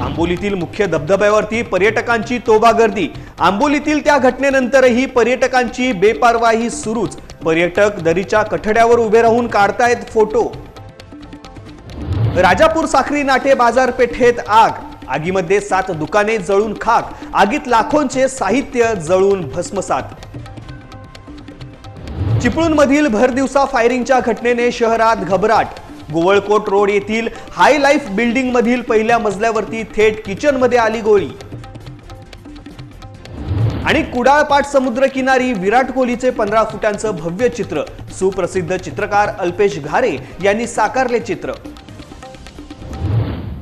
आंबोलीतील मुख्य धबधब्यावरती पर्यटकांची तोबा गर्दी आंबोलीतील त्या घटनेनंतरही पर्यटकांची बेपारवाही सुरूच. पर्यटक दरीच्या कठड्यावर उभे राहून काढतायत फोटो. राजापूर साखरी नाटे बाजारपेठेत आग. आगीमध्ये सात दुकाने जळून खाक. आगीत लाखोंचे साहित्य जळून भस्मसात. चिपळूणमधील भरदिवसा फायरिंगच्या घटनेने शहरात घबराट. गोवळकोट रोड येथील हाय लाईफ बिल्डिंग मधील पहिल्या मजल्यावरती थेट किचनमध्ये आली गोळी. आणि कुडाळपाट समुद्रकिनारी विराट कोहलीचे पंधरा फुटांचं भव्य चित्र सुप्रसिद्ध चित्रकार अल्पेश घारे यांनी साकारले चित्र.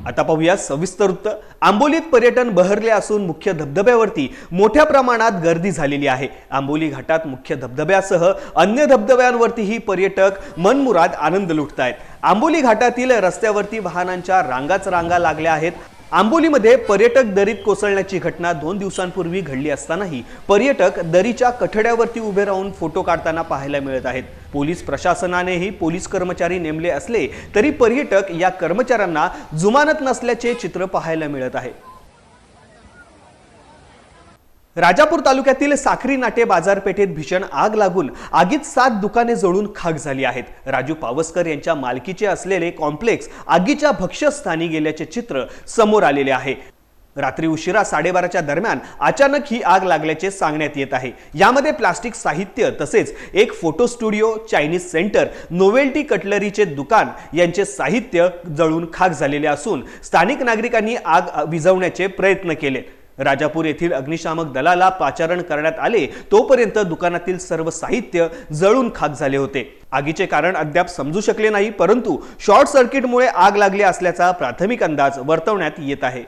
आता पाहूया सविस्तर वृत्त. आंबोलीत पर्यटन बहरले असून मुख्य धबधब्यावरती मोठ्या प्रमाणात गर्दी झालेली आहे. आंबोली घाटात मुख्य धबधब्यासह अन्य धबधब्यांवरतीही पर्यटक मनमुराद आनंद लुटतायत. आंबोली घाटातील रस्त्यावरती वाहनांच्या रांगाच रांगा लागल्या आहेत. आंबोलीमध्ये पर्यटक दरीत कोसळण्याची घटना दोन दिवसांपूर्वी घडली असतानाही पर्यटक दरीच्या कठड्यावरती उभे राहून फोटो काढताना पाहायला मिळत आहेत. पोलीस प्रशासनानेही पोलीस कर्मचारी नेमले असले तरी पर्यटक या कर्मचाऱ्यांना जुमानत नसल्याचे चित्र पाहायला मिळत आहे. राजापूर तालुक्यातील साखरी नाटे बाजारपेठेत भीषण आग लागून आगीत सात दुकाने जळून खाक झाली आहेत. राजू पावसकर यांच्या मालकीचे असलेले कॉम्प्लेक्स आगीच्या भक्ष्यस्थानी गेल्याचे चित्र समोर आलेले आहे. रात्री उशिरा साडेबाराच्या दरम्यान अचानक ही आग लागल्याचे सांगण्यात येत आहे. यामध्ये प्लास्टिक साहित्य तसेच एक photo studio Chinese centre novelty कटलरीचे दुकान यांचे साहित्य जळून खाक झालेले असून स्थानिक नागरिकांनी आग विझवण्याचे प्रयत्न केले. राजापूर येथील अग्निशामक दलाला पाचारण करण्यात आले तोपर्यंत दुकानातील सर्व साहित्य जळून खाक झाले होते. आगीचे कारण अद्याप समजू शकले नाही परंतु शॉर्ट सर्किटमुळे आग लागली असल्याचा प्राथमिक अंदाज वर्तवण्यात येत आहे.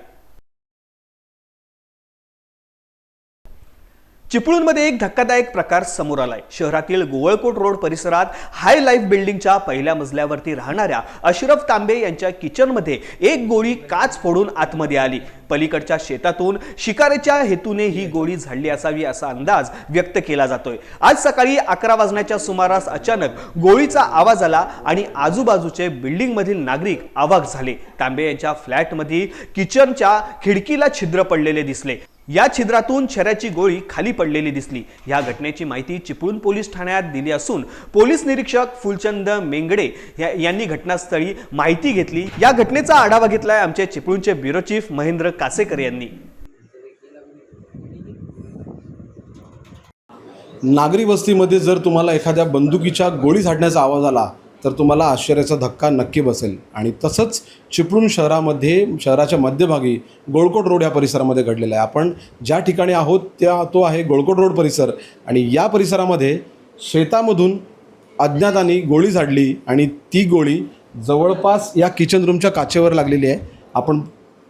चिपळूणमध्ये एक धक्कादायक प्रकार समोर आलाय. शहरातील गोवळकोट रोड परिसरात हाय लाईफ बिल्डिंगच्या पहिल्या मजल्यावरती राहणाऱ्या अशरफ तांबे यांच्या किचनमध्ये एक गोळी काच फोडून आतमध्ये आली. पलीकडच्या शेतातून शिकारीच्या हेतूने ही गोळी झाडली असावी असा अंदाज व्यक्त केला जातोय. आज सकाळी अकरा वाजण्याच्या सुमारास अचानक गोळीचा आवाज आला आणि आजूबाजूचे बिल्डिंगमधील नागरिक आवाक झाले. तांबे यांच्या फ्लॅटमधील किचनच्या खिडकीला छिद्र पडलेले दिसले. या छिद्रातून छऱ्याची गोळी खाली पडलेली दिसली. या घटनेची माहिती चिपळूण पोलीस ठाण्यात दिली असून पोलीस निरीक्षक फुलचंद मेंगडे या- यांनी घटनास्थळी माहिती घेतली. या घटनेचा आढावा घेतलाय आमचे चिपळूणचे ब्युरो चीफ महेंद्र कासेकर यांनी. नागरी वस्तीमध्ये जर तुम्हाला एखाद्या बंदुकीच्या गोळी झाडण्याचा आवाज आला तर तुम्हाला आश्चर्याचा धक्का नक्की बसेल. आणि तसंच चिपळूण शहरामध्ये शहराच्या मध्यभागी गोळकोट रोड या परिसरामध्ये घडलेला आहे. आपण ज्या ठिकाणी आहोत त्या तो आहे गोळकोट रोड परिसर. आणि या परिसरामध्ये शेतामधून अज्ञातांनी गोळी झाडली आणि ती गोळी जवळपास या किचन रूमच्या काचेवर लागलेली आहे. आपण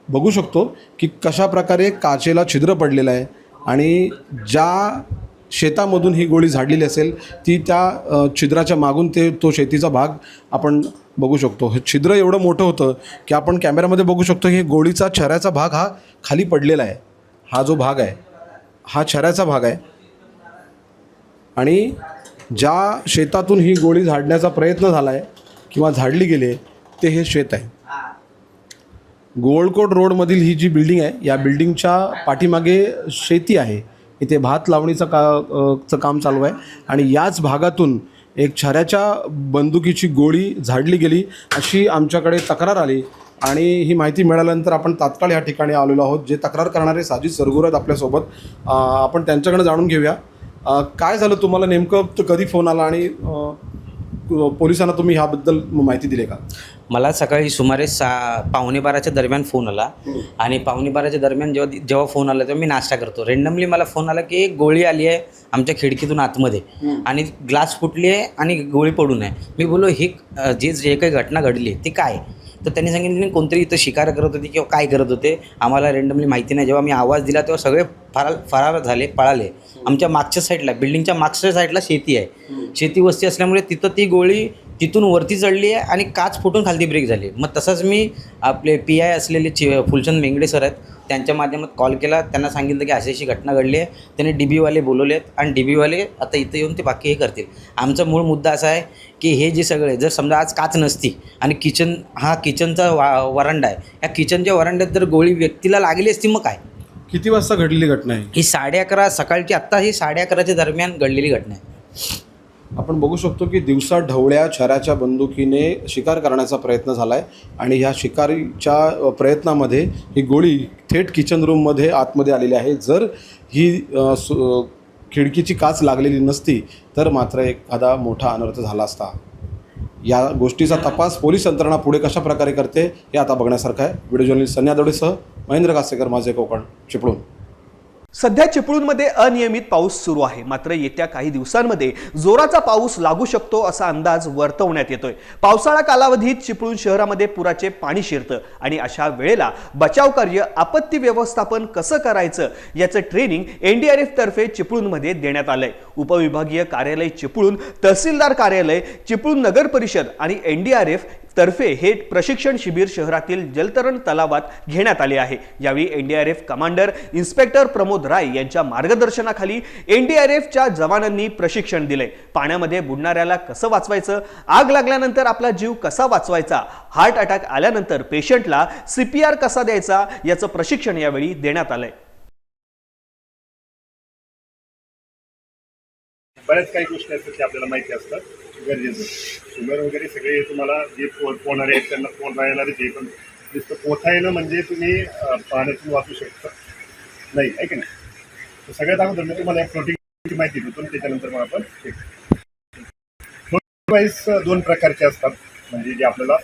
बघू शकतो की कशा प्रकारे काचेला छिद्र पडलेलं आहे. आणि ज्या शेतामधून ही गोळी झाडलेली असेल ती त्या छिद्राच्या मागून ते तो शेतीचा भाग आपण बघू शकतो. हे छिद्र एवढं मोठं होतं की आपण कॅमेऱ्यामध्ये बघू शकतो की गोळीचा छऱ्याचा भाग हा खाली पडलेला आहे. हा जो भाग आहे हा छऱ्याचा भाग आहे. आणि ज्या शेतातून ही गोळी झाडण्याचा प्रयत्न झाला आहे किंवा झाडली गेली आहे ते हे शेत आहे. गोळकोट रोडमधील ही जी बिल्डिंग आहे या बिल्डिंगच्या पाठीमागे शेती आहे. इथे भात लावणीचं का चं काम चालू आहे. आणि याच भागातून एक छऱ्याच्या बंदुकीची गोळी झाडली गेली अशी आमच्याकडे तक्रार आली. आणि ही माहिती मिळाल्यानंतर आपण तात्काळ या ठिकाणी आलेलो आहोत जे तक्रार करणारे साजिद सरगुर आहेत आपल्यासोबत आपण त्यांच्याकडे जाणून घेऊया. काय झालं तुम्हाला नेमकं? कधी फोन आला आणि पोलिसांना तुम्ही ह्याबद्दल माहिती दिली का? मला सकाळी सुमारे सा पावणे बाराच्या दरम्यान फोन आला. आणि पावणे बाराच्या दरम्यान जेव्हा जेव्हा फोन आला तेव्हा मी नाश्ता करतो. रेंडमली मला फोन आला की एक गोळी आली आहे आमच्या खिडकीतून आतमध्ये. आणि ग्लास फुटली आहे आणि गोळी पडून आहे. मी बोललो ही जी जे काही घटना घडली ती काय? तर त्यांनी सांगितलं कोणतरी इथं शिकार करत होते किंवा काय करत होते? आम्हाला रेंडमली माहिती नाही. जेव्हा मी आवाज दिला तेव्हा सगळे फरार फरार झाले पळाले. आमच्या मागच्या साईडला बिल्डिंगच्या मागच्या साईडला शेती आहे. शेती वस्ती असल्यामुळे तिथं ती गोळी तिथून वरती चढली आहे आणि काच फुटून खालती ब्रेक झाली मग तसंच मी आपले पी आय असलेले चि फुलचंद मेंगडे सर आहेत त्यांच्या माध्यमात कॉल केला. त्यांना सांगितलं की अशी अशी घटना घडली आहे. त्यांनी डी बीवाले बोलवले आहेत आणि डी बीवाले आता इथं येऊन ते बाकी हे करतील. आमचा मूळ मुद्दा असा आहे की हे जे सगळे जर समजा आज काच नसती आणि किचन हा किचनचा वा वरांडा आहे. या किचनच्या वरांड्यात जर गोळी व्यक्तीला लागली असती मग काय? किती वाजता घडलेली घटना आहे ही साडे अकरा सकाळची आत्ता ही साडे अकराच्या दरम्यान घडलेली घटना आहे. आपण बघू शकतो की दिवसा ढवळ्या छराच्या बंदुकीने शिकार करण्याचा प्रयत्न झाला आहे आणि ह्या शिकारीच्या प्रयत्नामध्ये ही गोळी थेट किचन रूममध्ये आतमध्ये आलेली आहे. जर ही सु- खिडकीची काच लागलेली नसती तर मात्र एखादा मोठा अनर्थ झाला असता. या गोष्टीचा तपास पोलीस यंत्रणा पुढे कशा प्रकारे करते हे आता बघण्यासारखं आहे. व्हिडिओ जर्नलिस्ट सन्या दवडेसह महेंद्र कासेकर माझे कोकण चिपळूण. सध्या चिपळूणमध्ये अनियमित पाऊस सुरू आहे. मात्र येत्या काही दिवसांमध्ये जोराचा पाऊस लागू शकतो असा अंदाज वर्तवण्यात येतोय. पावसाळा कालावधीत चिपळूण शहरामध्ये पुराचे पाणी शिरतं आणि अशा वेळेला बचाव कार्य आपत्ती व्यवस्थापन कसं करायचं याचं ट्रेनिंग एनडीआरएफ तर्फे चिपळूणमध्ये देण्यात आलंय. उपविभागीय कार्यालय चिपळूण तहसीलदार कार्यालय चिपळूण नगर परिषद आणि एनडीआरएफ तर्फे हे प्रशिक्षण शिबिर शहरातील जलतरण तलावात घेण्यात आले आहे. यावेळी NDRF commander inspector Pramod Rai यांच्या मार्गदर्शनाखाली एनडीआरएफच्या जवानांनी प्रशिक्षण दिले. पाण्यामध्ये बुडणाऱ्याला कसं वाचवायचं? आग लागल्यानंतर आपला जीव कसा वाचवायचा? हार्ट अटॅक आल्यानंतर पेशंटला सीपीआर कसा द्यायचा? याचं प्रशिक्षण यावेळी देण्यात आलंय. बऱ्याच काही गोष्टी असतात त्या आपल्याला माहिती असतात. गरजेचं. शुगर वगैरे सगळे तुम्हाला जे पो पोहणारे आहेत त्यांना पोहण येणारे ते पण नुसतं पोहता येणं म्हणजे तुम्ही पाण्यातून वाचू शकता. नाही आहे की नाही? तर सगळ्यात अगोदर मी तुम्हाला प्रोटीनची माहिती देतो त्याच्यानंतर मग आपण डिवाईस दोन प्रकारचे असतात. म्हणजे जे आपल्याला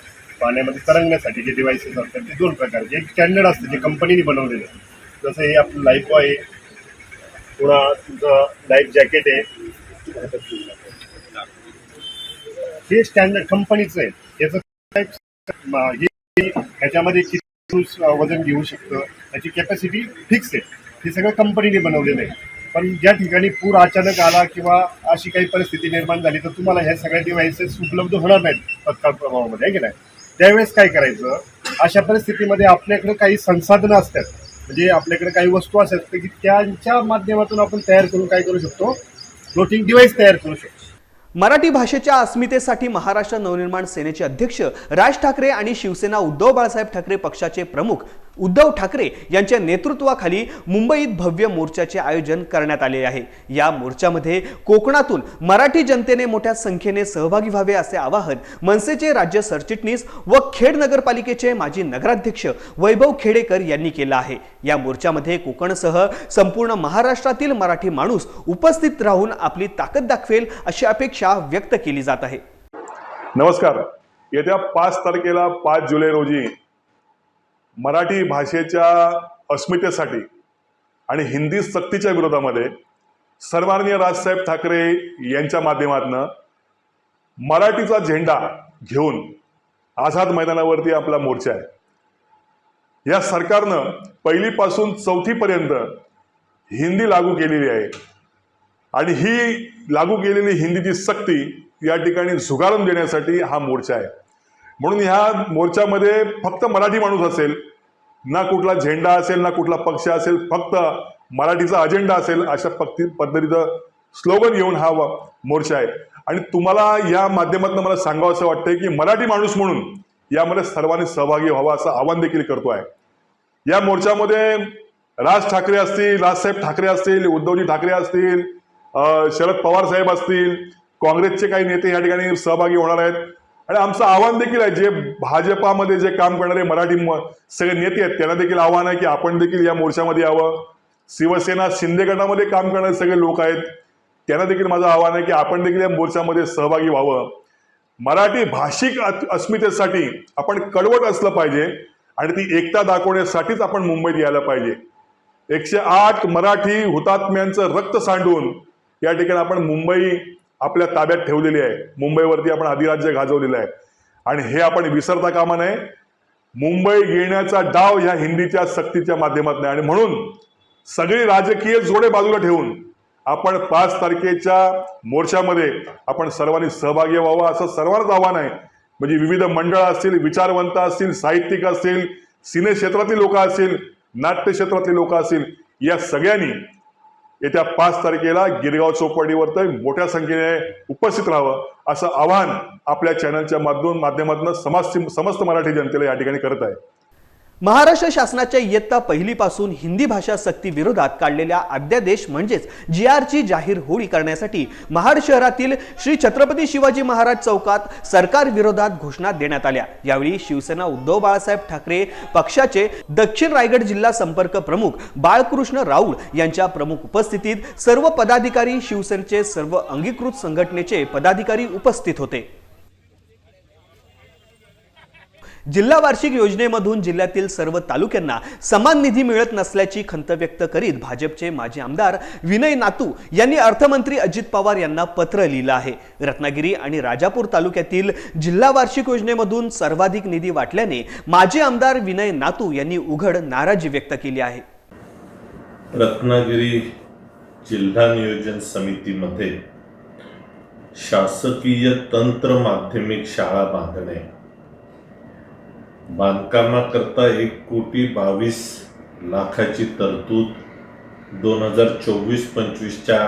पाण्यामध्ये तरंगण्यासाठी जे डिव्हाइसेस असतात ते दोन प्रकारचे. एक स्टँडर्ड असतं जे कंपनीने बनवलेलं. जसं हे आपलं लाईफ आहे. पुन्हा तुमचं लाईफ जॅकेट आहे. हे स्टँडर्ड कंपनीचं आहे. याचं type, हे ह्याच्यामध्ये किती वजन घेऊ शकतं त्याची कॅपॅसिटी फिक्स आहे. हे सगळं कंपनीने बनवलेलं आहे. पण ज्या ठिकाणी पूर अचानक आला किंवा अशी काही परिस्थिती निर्माण झाली तर तुम्हाला ह्या सगळ्या डिव्हाइसेस उपलब्ध होणार नाहीत तत्काळ प्रभावामध्ये आहे की नाही? त्यावेळेस काय करायचं? अशा परिस्थितीमध्ये आपल्याकडे काही संसाधनं असतात. म्हणजे आपल्याकडे काही वस्तू असतात की त्यांच्या माध्यमातून आपण तयार करून काय करू शकतो? फ्लोटिंग डिव्हाइस तयार करू शकतो. मराठी भाषेच्या अस्मितेसाठी महाराष्ट्र नवनिर्माण सेनेचे अध्यक्ष राज ठाकरे आणि शिवसेना उद्धव बाळासाहेब ठाकरे पक्षाचे प्रमुख उद्धव ठाकरे यांच्या नेतृत्वाखाली मुंबईत भव्य मोर्चाचे आयोजन करण्यात आले आहे. या मोर्चामध्ये कोकणातून मराठी जनतेने मोठ्या संख्येने सहभागी व्हावे असे आवाहन मनसेचे राज्य सरचिटणीस व खेड नगरपालिकेचे माजी नगराध्यक्ष वैभव खेडेकर यांनी केलं आहे. या मोर्चामध्ये कोकणसह संपूर्ण महाराष्ट्रातील मराठी माणूस उपस्थित राहून आपली ताकद दाखवेल अशी अपेक्षा व्यक्त केली जात आहे. नमस्कार. येत्या पाच तारखेला पाच जुलै रोजी मराठी भाषेच्या अस्मितेसाठी आणि हिंदी सक्तीच्या विरोधामध्ये सर्वांनीय राजसाहेब ठाकरे यांच्या माध्यमातून मराठीचा झेंडा घेऊन आझाद मैदानावरती आपला मोर्चा आहे. या सरकारनं पहिलीपासून चौथीपर्यंत हिंदी लागू केलेली आहे. आणि ही लागू केलेली हिंदीची सक्ती या ठिकाणी झुगारून देण्यासाठी हा मोर्चा आहे. म्हणून ह्या मोर्चामध्ये फक्त मराठी माणूस असेल ना कुठला झेंडा असेल ना कुठला पक्ष असेल फक्त मराठीचा अजेंडा असेल अशा पक्ती पद्धतीचं स्लोगन घेऊन हा मोर्चा आहे. आणि तुम्हाला या माध्यमातून मला सांगावं असं वाटतंय की मराठी माणूस म्हणून यामध्ये सर्वांनी सहभागी व्हावा असं आवाहन देखील करतो आहे. या मोर्चामध्ये राज ठाकरे असतील राजसाहेब ठाकरे असतील उद्धवजी ठाकरे असतील शरद पवार साहेब असतील काँग्रेसचे काही नेते या ठिकाणी सहभागी होणार आहेत. आणि आमचं आव्हान देखील आहे जे भाजपामध्ये जे काम करणारे मराठी म- सगळे नेते आहेत त्यांना देखील आव्हान आहे की आपण देखील या मोर्चामध्ये यावं. शिवसेना शिंदे गटामध्ये काम करणारे सगळे लोक आहेत त्यांना देखील माझं आव्हान आहे की आपण देखील या मोर्चामध्ये सहभागी व्हावं. मराठी भाषिक अस्मितेसाठी आपण कडवट असलं पाहिजे आणि ती एकता दाखवण्यासाठीच आपण मुंबईत यायला पाहिजे. एकशे आठ मराठी हुतात्म्यांचं रक्त सांडून या ठिकाणी आपण मुंबई आपल्या ताब्यात ठेवलेली आहे. मुंबईवरती आपण अधिराज्य गाजवलेलं आहे. आणि हे आपण विसरता कामा नये. मुंबई घेण्याचा डाव ह्या हिंदीच्या सक्तीच्या माध्यमात आणि म्हणून सगळी राजकीय जोडे बाजूला ठेवून आपण पाच तारखेच्या मोर्चामध्ये आपण सर्वांनी सहभागी व्हावा असं सर्वांनाच आव्हान आहे. म्हणजे विविध मंडळ असतील विचारवंत असतील साहित्यिक असतील सिने क्षेत्रातली लोक असतील नाट्य क्षेत्रातली लोक असतील या सगळ्यांनी येत्या पाच तारखेला गिरगाव चौपाटीवर तर मोठ्या संख्येने उपस्थित राहावं असं आवाहन आपल्या चॅनलच्या माध्यम माध्यमातून समस्त मराठी जनतेला या ठिकाणी करत आहे. महाराष्ट्र शासनाच्या इयत्ता पहिलीपासून हिंदी भाषा सक्ती विरोधात काढलेल्या अध्यादेश म्हणजेच जी आरची जाहीर होळी करण्यासाठी महाड शहरातील श्री छत्रपती शिवाजी महाराज चौकात सरकार विरोधात घोषणा देण्यात आल्या. यावेळी शिवसेना उद्धव बाळासाहेब ठाकरे पक्षाचे दक्षिण रायगड जिल्हा संपर्क प्रमुख बाळकृष्ण राऊळ यांच्या प्रमुख उपस्थितीत सर्व पदाधिकारी शिवसेनेचे सर्व अंगीकृत संघटनेचे पदाधिकारी उपस्थित होते. जिल्हा वार्षिक योजनेमधून जिल्ह्यातील सर्व तालुक्यांना समान निधी मिळत नसल्याची खंत व्यक्त करीत भाजपचे माजी आमदार विनय नातू यांनी अर्थमंत्री अजित पवार यांना पत्र लिहिलं आहे. रत्नागिरी आणि राजापूर तालुक्यातील जिल्हा वार्षिक योजनेमधून सर्वाधिक निधी वाटल्याने माजी आमदार विनय नातू यांनी उघड नाराजी व्यक्त केली आहे. रत्नागिरी जिल्हा नियोजन समितीमध्ये शासकीय तंत्र माध्यमिक शाळा बांधणे बांधकामाकरता एक कोटी बावीस लाखाची तरतूद दोन हजार चोवीस पंचवीसच्या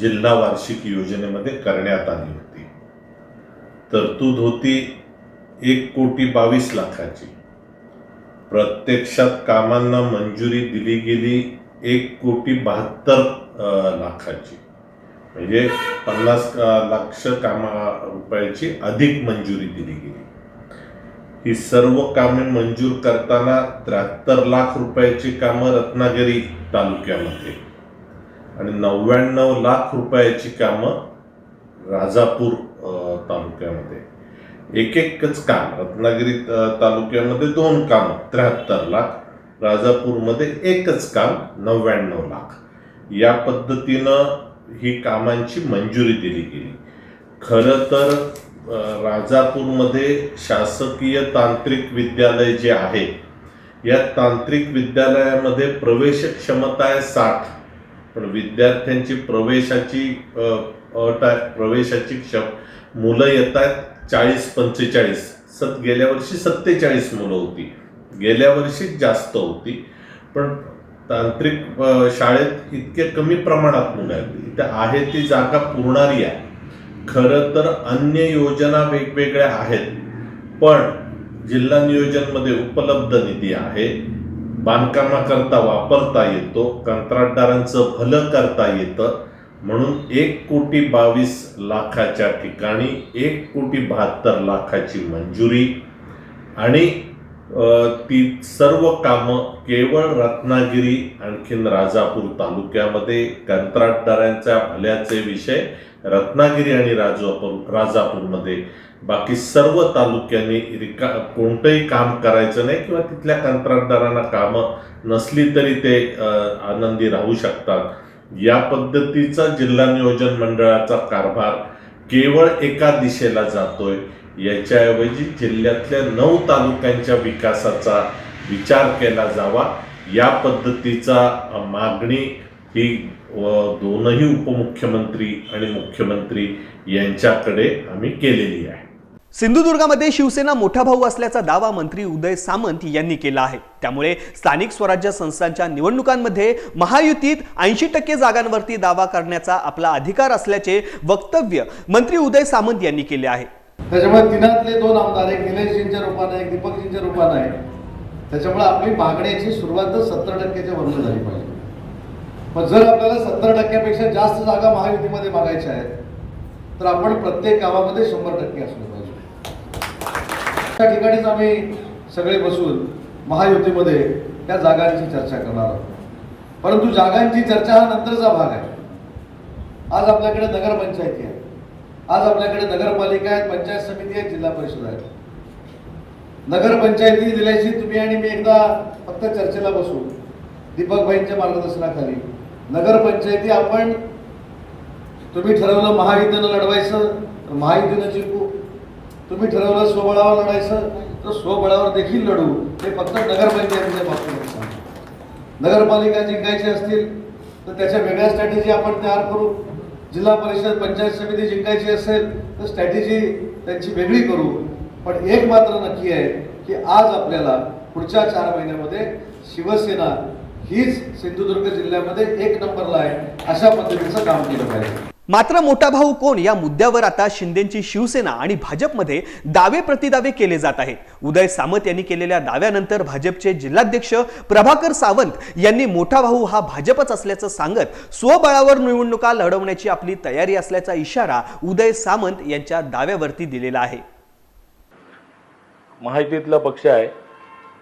जिल्हा वार्षिक योजनेमध्ये करण्यात आली होती. तरतूद होती एक कोटी बावीस लाखाची. प्रत्यक्षात कामांना मंजुरी दिली गेली एक कोटी बहात्तर लाखाची. म्हणजे पन्नास लाख कामा रुपयाची अधिक मंजुरी दिली गेली. ही सर्व कामे मंजूर करताना त्र्याहत्तर लाख रुपयाची कामं रत्नागिरी तालुक्यामध्ये. आणि नव्याण्णव लाख रुपयाची कामं राजापूर तालुक्यामध्ये. एक एकच काम रत्नागिरी तालुक्यामध्ये दोन काम त्र्याहत्तर लाख. राजापूरमध्ये एकच काम नव्याण्णव लाख. या पद्धतीनं ही कामांची मंजुरी दिली गेली. खरं तर राजापूरमध्ये शासकीय तांत्रिक विद्यालय जे आहे या तांत्रिक विद्यालयामध्ये प्रवेश क्षमता आहे साठ. पण विद्यार्थ्यांची प्रवेशाची अट आहे प्रवेशाची क्षम मुलं येत आहेत चाळीस पंचेचाळीस. सत गेल्या वर्षी सत्तेचाळीस मुलं होती. गेल्या वर्षी जास्त होती. पण तांत्रिक शाळेत इतके कमी प्रमाणात मुलं आहेत. इथे आहे ती जागा पुरणारी आहे. खरं तर अन्य योजना वेगवेगळ्या आहेत पण जिल्हा नियोजनमध्ये उपलब्ध निधी आहे. बांधकामाकरता वापरता येतो कंत्राटदारांचं भलं करता येतं. म्हणून एक कोटी बावीस लाखाच्या ठिकाणी एक कोटी बहात्तर लाखाची मंजुरी आणि ती सर्व कामं केवळ रत्नागिरी आणखीन राजापूर तालुक्यामध्ये कंत्राटदारांच्या भल्याचे विषय रत्नागिरी आणि राजापूर राजापूरमध्ये. बाकी सर्व तालुक्यांनी रिका कोणतंही काम करायचं नाही किंवा तिथल्या कंत्राटदारांना कामं नसली तरी ते आनंदी राहू शकतात. या पद्धतीचा जिल्हा नियोजन मंडळाचा कारभार केवळ एका दिशेला जातोय. याच्याऐवजी जिल्ह्यातल्या नऊ तालुक्यांच्या विकासाचा विचार केला जावा. या पद्धतीचा मागणी ही दोनही उपमुख्यमंत्री आणि मुख्यमंत्री यांच्याकडे आम्ही केलेली आहे. सिंधुदुर्गामध्ये शिवसेना मोठा भाऊ असल्याचा दावा मंत्री उदय सामंत यांनी केला आहे. त्यामुळे स्थानिक स्वराज्य संस्थांच्या निवडणुकांमध्ये महायुतीत ऐंशी टक्के जागांवरती दावा करण्याचा आपला अधिकार असल्याचे वक्तव्य मंत्री उदय सामंत यांनी केले आहे. त्याच्यामुळे तिनातले दोन आमदार एक निलेशजींच्या रूपानं एक दीपकजींच्या रूपानं आहे. त्याच्यामुळे आपली मागण्याची सुरुवात सत्तर टक्क्याच्या वरून झाली पाहिजे. पण जर आपल्याला सत्तर टक्क्यापेक्षा जास्त जागा महायुतीमध्ये मागायच्या आहेत तर आपण प्रत्येक गावामध्ये शंभर टक्के असलं पाहिजे. त्या ठिकाणीच आम्ही सगळे बसून महायुतीमध्ये त्या जागांची चर्चा करणार आहोत. परंतु जागांची चर्चा हा नंतरचा भाग आहे. आज आपल्याकडे नगरपंचायती आहे. आज आपल्याकडे नगरपालिका आहेत पंचायत समिती आहेत जिल्हा परिषद आहेत. नगरपंचायती दिल्याशी तुम्ही आणि मी एकदा फक्त चर्चेला बसू. दीपकभाईंच्या मार्गदर्शनाखाली. नगरपंचायती आपण तुम्ही ठरवलं महायुतीनं लढवायचं तर महायुतीनं जिंकू. तुम्ही ठरवलं स्वबळावर लढायचं तर स्वबळावर देखील लढू. हे फक्त नगरपंचायतीच्या बाबतीत सांगतो. नगरपालिका जिंकायची असतील तर त्याच्या वेगळ्या स्ट्रॅटेजी आपण तयार करू. जिल्हा परिषद पंचायत समिती जिंकायची असेल तर स्ट्रॅटेजी त्यांची वेगळी करू. पण एक मात्र नक्की आहे की आज आपल्याला पुढच्या चार महिन्यामध्ये शिवसेना हीच सिंधुदुर्ग जिल्ह्यामध्ये एक नंबरला आहे अशा पद्धतीचं काम केलं पाहिजे. मात्र मोठा भाऊ कोण या मुद्द्यावर आता शिंदेची शिवसेना आणि भाजपमध्ये दावे प्रतिदावे केले जात आहेत. उदय सामंत यांनी केलेल्या दाव्यानंतर भाजपचे जिल्हाध्यक्ष प्रभाकर सावंत यांनी मोठा भाऊ हा भाजपच असल्याचं सांगत स्वबळावर निवडणुका लढवण्याची आपली तयारी असल्याचा इशारा उदय सामंत यांच्या दाव्यावरती दिलेला आहे. माहितीतला पक्ष आहे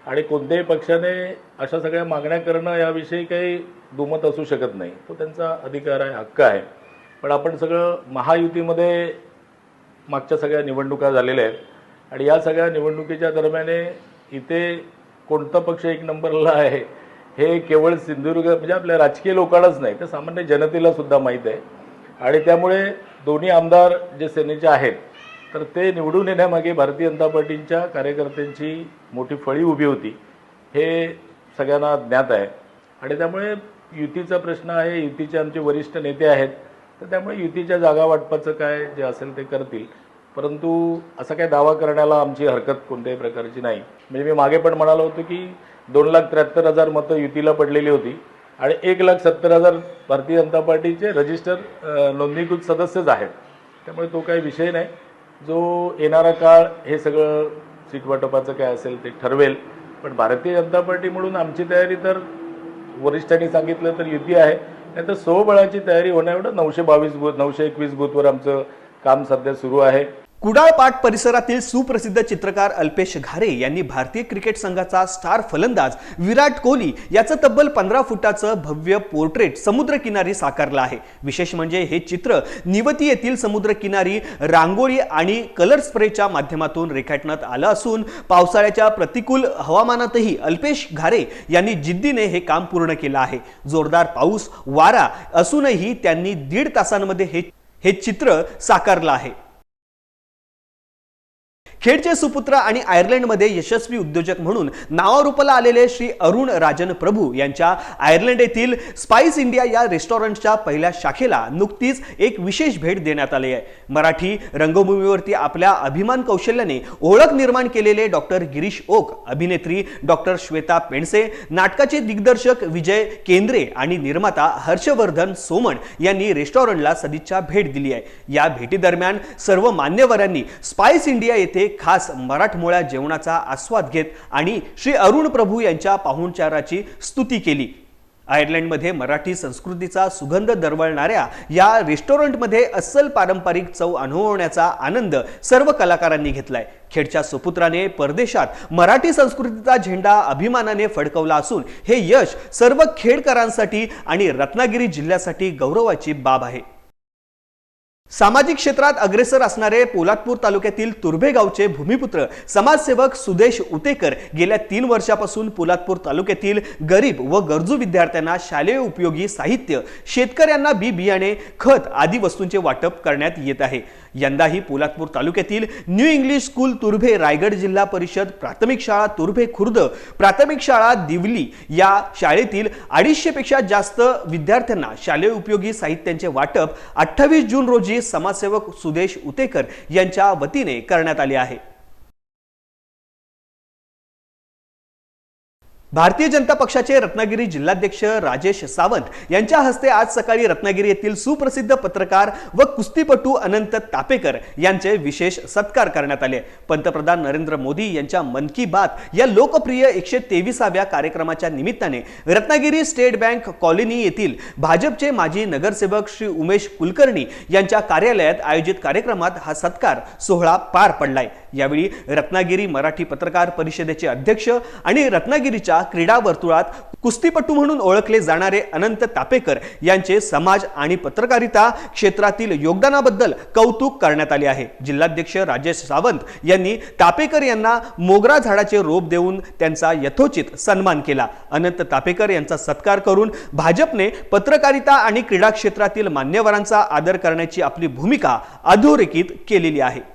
आणि कोणत्याही पक्षाने अशा सगळ्या मागण्या करणं याविषयी काही दुमत असू शकत नाही. तो त्यांचा अधिकार आहे हक्क आहे. पण आपण सगळं महायुतीमध्ये मागच्या सगळ्या निवडणुका झालेल्या आहेत. आणि या सगळ्या निवडणुकीच्या दरम्याने इथे कोणता पक्ष एक नंबरला आहे हे केवळ सिंधुदुर्ग म्हणजे आपल्या राजकीय लोकांनाच नाही तर सामान्य जनतेला सुद्धा माहीत आहे. आणि त्यामुळे दोन्ही आमदार जे सेनेचे आहेत तर ते निवडून येण्यामागे भारतीय जनता पार्टीच्या कार्यकर्त्यांची मोठी फळी उभी होती हे सगळ्यांना ज्ञात आहे. आणि त्यामुळे युतीचा प्रश्न आहे युतीचे आमचे वरिष्ठ नेते आहेत तर त्यामुळे युतीच्या जागा वाटपाचं काय जे असेल ते करतील. परंतु असा काय दावा करण्याला आमची हरकत कोणत्याही प्रकारची नाही. म्हणजे मी मागे पण म्हणालो होतो की दोन लाख त्र्याहत्तर हजार मतं युतीला पडलेली होती आणि एक लाख सत्तर हजार भारतीय जनता पार्टीचे रजिस्टर नोंदणीकृत सदस्यच आहेत. त्यामुळे तो काही विषय नाही. जो येणारा काळ हे सगळं सीट वाटपाचं काय असेल ते ठरवेल. पण भारतीय जनता पार्टी म्हणून आमची तयारी तर वरिष्ठांनी सांगितलं तर युती आहे. नाही तर स्वबळाची तयारी होण्याएवढं नऊशे बावीस बूथ नऊशे एकवीस बूथवर आमचं काम सध्या सुरू आहे. कुडाळपाट परिसरातील सुप्रसिद्ध चित्रकार अल्पेश घारे यांनी भारतीय क्रिकेट संघाचा स्टार फलंदाज विराट कोहली याचं तब्बल पंधरा फुटाचं भव्य पोर्ट्रेट समुद्रकिनारी साकारलं आहे. विशेष म्हणजे हे चित्र निवती येथील समुद्रकिनारी रांगोळी आणि कलर स्प्रेच्या माध्यमातून रेखाटण्यात आलं असून पावसाळ्याच्या प्रतिकूल हवामानातही अल्पेश घारे यांनी जिद्दीने हे काम पूर्ण केलं आहे. जोरदार पाऊस वारा असूनही त्यांनी दीड तासांमध्ये हे हे चित्र साकारलं आहे. खेडचे सुपुत्र आणि आयर्लंडमध्ये यशस्वी उद्योजक म्हणून नावारूपाला आलेले श्री अरुण राजन प्रभू यांच्या आयर्लंड येथील स्पाइस इंडिया या रेस्टॉरंटच्या पहिल्या शाखेला नुकतीच एक विशेष भेट देण्यात आली आहे. मराठी रंगभूमीवरती आपल्या अभिमान कौशल्याने ओळख निर्माण केलेले डॉक्टर गिरीश ओक अभिनेत्री डॉक्टर श्वेता पेंडसे नाटकाचे दिग्दर्शक विजय केंद्रे आणि निर्माता हर्षवर्धन सोमण यांनी रेस्टॉरंटला सदिच्छा भेट दिली आहे. या भेटीदरम्यान सर्व मान्यवरांनी स्पाइस इंडिया येथे खास मराठमोळ्या जेवणाचा आस्वाद घेत आणि श्री अरुण प्रभू यांच्या पाहुणचाराची स्तुती केली. आयर्लंडमध्ये मराठी संस्कृतीचा सुगंध दरवळणाऱ्या या रेस्टॉरंटमध्ये अस्सल पारंपरिक चव अनुभवण्याचा आनंद सर्व कलाकारांनी घेतलाय. खेडच्या सुपुत्राने परदेशात मराठी संस्कृतीचा झेंडा अभिमानाने फडकवला असून हे यश सर्व खेडकरांसाठी आणि रत्नागिरी जिल्ह्यासाठी गौरवाची बाब आहे. सामाजिक क्षेत्रात अग्रेसर असणारे पोलादपूर तालुक्यातील तुर्भे गावचे भूमिपुत्र समाजसेवक सुदेश उतेकर गेल्या तीन वर्षापासून पोलादपूर तालुक्यातील गरीब व गरजू विद्यार्थ्यांना शालेय उपयोगी साहित्य शेतकऱ्यांना बी बियाणे खत आदी वस्तूंचे वाटप करण्यात येत आहे. यंदाही पोलादपूर तालुक्यातील new English school Turbhe Raigad Zilla Parishad प्राथमिक शाळा तुर्भे खुर्द प्राथमिक शाळा दिवली या शाळेतील अडीचशेपेक्षा जास्त विद्यार्थ्यांना शालेय उपयोगी साहित्यांचे वाटप अठ्ठावीस जून रोजी समाजसेवक सुदेश उतेकर यांच्या वतीने करण्यात आले आहे. भारतीय जनता पक्षाचे रत्नागिरी जिल्हाध्यक्ष राजेश सावंत यांच्या हस्ते आज सकाळी रत्नागिरी येथील सुप्रसिद्ध पत्रकार व कुस्तीपटू अनंत तापेकर यांचे विशेष सत्कार करण्यात आले. पंतप्रधान नरेंद्र मोदी यांच्या मन की बात या लोकप्रिय एकशे तेविसाव्या कार्यक्रमाच्या निमित्ताने रत्नागिरी स्टेट बँक कॉलनी येथील भाजपचे माजी नगरसेवक श्री उमेश कुलकर्णी यांच्या कार्यालयात आयोजित कार्यक्रमात हा सत्कार सोहळा पार पडलाय. यावेळी रत्नागिरी मराठी पत्रकार परिषदेचे अध्यक्ष आणि रत्नागिरीच्या क्रीडा वर्तुळात कुस्तीपटू म्हणून ओळखले जाणारे अनंत तापेकर यांचे समाज आणि पत्रकारिता क्षेत्रातील योगदानाबद्दल कौतुक करण्यात आले आहे. जिल्हाध्यक्ष राजेश सावंत यांनी तापेकर यांना मोगरा झाडाचे रोप देऊन त्यांचा यथोचित सन्मान केला. अनंत तापेकर यांचा सत्कार करून भाजपने पत्रकारिता आणि क्रीडा क्षेत्रातील मान्यवरांचा आदर करण्याची आपली भूमिका अधोरेखित केलेली आहे.